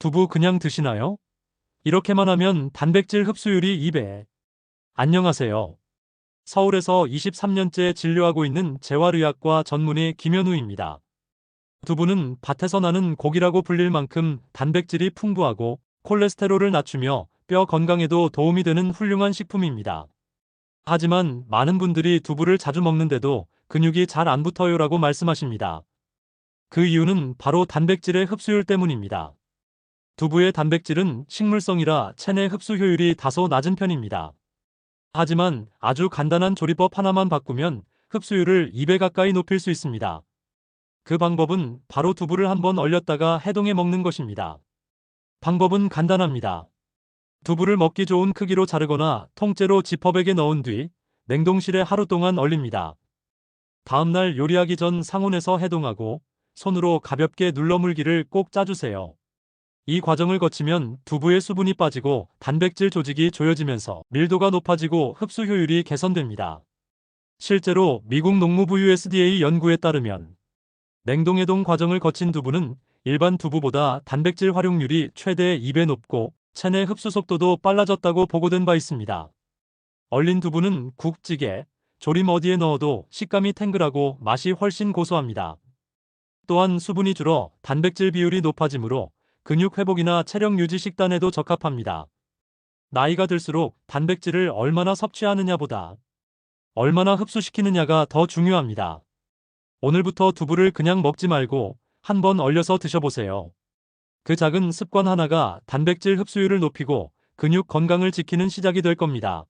두부 그냥 드시나요? 이렇게만 하면 단백질 흡수율이 2배. 안녕하세요. 서울에서 23년째 진료하고 있는 재활의학과 전문의 김현우입니다. 두부는 밭에서 나는 고기라고 불릴 만큼 단백질이 풍부하고 콜레스테롤을 낮추며 뼈 건강에도 도움이 되는 훌륭한 식품입니다. 하지만 많은 분들이 두부를 자주 먹는데도 근육이 잘 안 붙어요라고 말씀하십니다. 그 이유는 바로 단백질의 흡수율 때문입니다. 두부의 단백질은 식물성이라 체내 흡수 효율이 다소 낮은 편입니다. 하지만 아주 간단한 조리법 하나만 바꾸면 흡수율을 2배 가까이 높일 수 있습니다. 그 방법은 바로 두부를 한번 얼렸다가 해동해 먹는 것입니다. 방법은 간단합니다. 두부를 먹기 좋은 크기로 자르거나 통째로 지퍼백에 넣은 뒤 냉동실에 하루 동안 얼립니다. 다음날 요리하기 전 상온에서 해동하고 손으로 가볍게 눌러 물기를 꼭 짜주세요. 이 과정을 거치면 두부의 수분이 빠지고 단백질 조직이 조여지면서 밀도가 높아지고 흡수 효율이 개선됩니다. 실제로 미국 농무부 USDA 연구에 따르면 냉동해동 과정을 거친 두부는 일반 두부보다 단백질 활용률이 최대 2배 높고 체내 흡수 속도도 빨라졌다고 보고된 바 있습니다. 얼린 두부는 국, 찌개, 조림 어디에 넣어도 식감이 탱글하고 맛이 훨씬 고소합니다. 또한 수분이 줄어 단백질 비율이 높아지므로 근육 회복이나 체력 유지 식단에도 적합합니다. 나이가 들수록 단백질을 얼마나 섭취하느냐보다 얼마나 흡수시키느냐가 더 중요합니다. 오늘부터 두부를 그냥 먹지 말고 한번 얼려서 드셔보세요. 그 작은 습관 하나가 단백질 흡수율을 높이고 근육 건강을 지키는 시작이 될 겁니다.